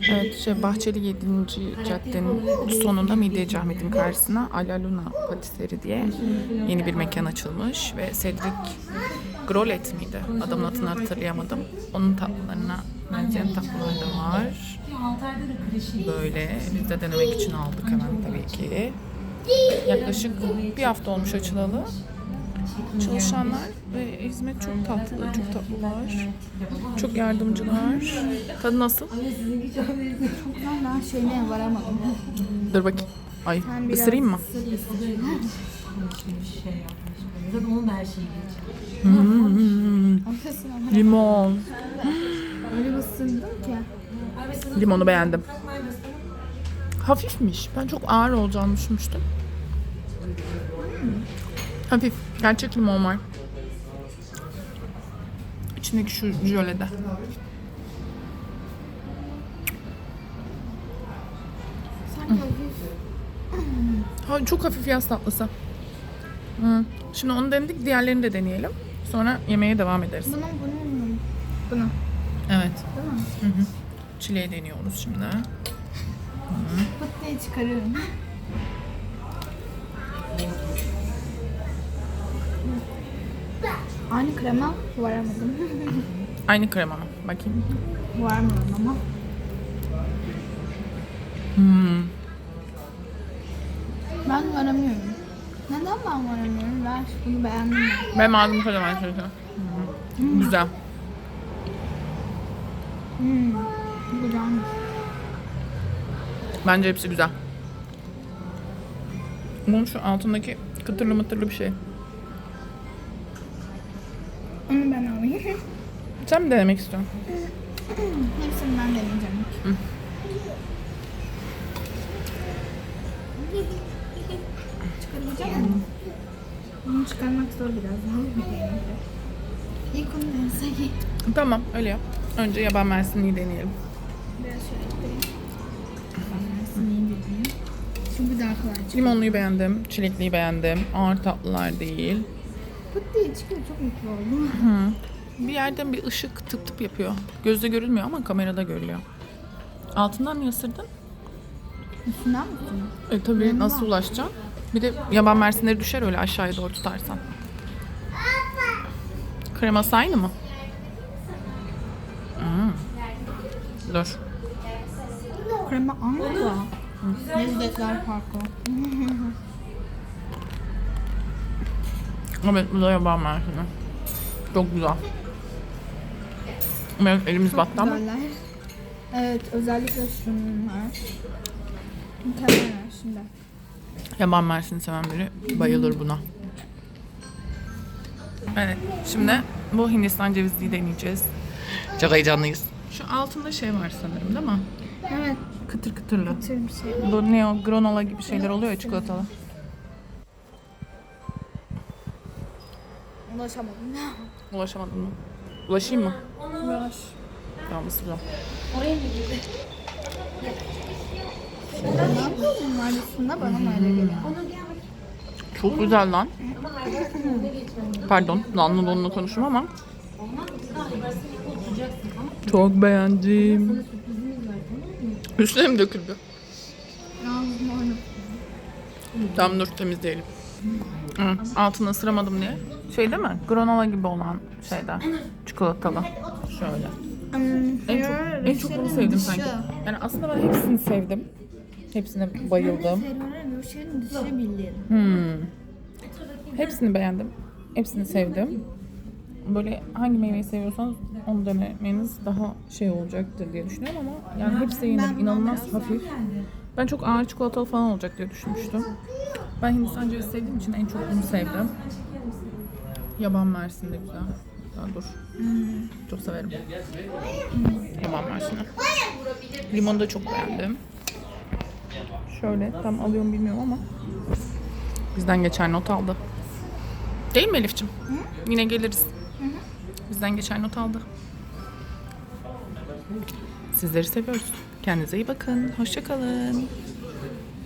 Şey. Evet, şey Bahçeli 7. caddenin sonunda Midyeci Ahmet'in karşısına Ala Luna Patisserie diye yeni bir mekan açılmış ve Cedric Grolet miydi? Adamın adını hatırlayamadım. Onun tatlılarına benzeyen tatlılar da var. Böyle biz de denemek için aldık hemen tabii ki. Yaklaşık bir hafta olmuş açılalı. Çalışanlar ve hizmet çok tatlı, çok tatlılar. Çok yardımcılar. Tadı nasıl? Ben daha şeyine varamadım. Dur bakayım. Ay, Sen biraz ısırayım mı? ısır, ısır. Bir yapmış. Zaten onun da her şeyi geçer. Hmm, ama limon. öyle ki. Limonu beğendim. Hafifmiş. Ben çok ağır olacağını düşünmüştüm. Hafif. Gerçek limon var. İçindeki şu jölede. Ha, çok hafif yaz tatlısı. Hı. Şimdi onu denedik. Diğerlerini de deneyelim. Sonra yemeğe devam ederiz. Bunun bunun Bunu. Evet. Değil mi? Çileği deniyoruz şimdi. Pıt diye çıkarıyorum. Aynı krema varamadım. Aynı krema mı? Bakayım. Varmıyorum ama. Hmm. Ben varamıyorum. Neden ben varamıyorum? Ben bunu beğendim. ben. Malzeme kocaman çünkü. Hı. Güzel. Hmm. Güzelmiş. Bence hepsi güzel. Bunun şu altındaki kıtırlı mıtırlı bir şey. Onu ben alayım. Sen mi denemek istiyorsun? Hepsini ben deneyeceğim. Çıkarabilecek misin? Bunu çıkarmak zor biraz. İlk onu denesek. Tamam öyle yap. Önce yaban mersinliği deneyelim. Biraz şöyle. Ben aslında iyi deneyeyim. Çünkü daha kolay çıkıyor. Limonluyu beğendim, çilekliyi beğendim. Ağır tatlılar değil. Pıt diye çıkıyor. Çok mutlu oldum. Bir yerden bir ışık tıp tıp yapıyor. Gözde görülmüyor ama kamerada görülüyor. Altından mı ısırdın? Üstünden mi? E tabii nasıl ulaşacaksın? Bir de yaban mersinleri düşer öyle aşağıya doğru tutarsan. Kreması aynı mı? Hmm. Dur. Krema aynı da. Lezzetler farklı. Evet bu da yaban mersini. Çok güzel. Evet, elimiz battı ama. Güzeller. Evet özellikle şunlar. Mükemmeller şimdi. Yaban mersini seven biri bayılır buna. Evet, şimdi bu Hindistan cevizliği deneyeceğiz. Çok heyecanlıyız. Şu altında şey var sanırım değil mi? Evet. Kıtır kıtırlı. Tür bir şey. Bu ne o? Granola gibi şeyler oluyor ya çikolatalı. Ulaşamadım. Ulaşamadın mı? Ulaşayım mı? Ulaş. Tamam ısıracağım. Ne yapıyorsun aslında bana mı öyle geliyor? Çok güzel lan. Pardon, lanlı donlu konuştum ama. Çok beğendim. Üstüne mi döküldü? Tamam dur temizleyelim. Hı, altını ısıramadım diye. Şey değil mi? Granola gibi olan şeyden. Çikolatalı. Şöyle. En çok, en çok bunu sevdim sanki. Yani aslında ben hepsini sevdim. Hepsine bayıldım. Hmm. Hepsini beğendim. Hepsini sevdim. Böyle hangi meyveyi seviyorsanız onu denemeniz daha şey olacaktır diye düşünüyorum ama yani hepsi de yine inanılmaz hafif. Ben çok ağır çikolatalı falan olacak diye düşünmüştüm. Ben Hindistan cevizi sevdiğim için en çok bunu sevdim. Yaban mersin de güzel. Daha dur. Çok severim. Yaban mersini. Limonu da çok beğendim. Şöyle tam alıyorum bilmiyorum ama bizden geçen not aldı. Değil mi Elif'ciğim? Yine geliriz. Bizden geçen not aldı. Sizleri seviyoruz. Kendinize iyi bakın. Hoşçakalın.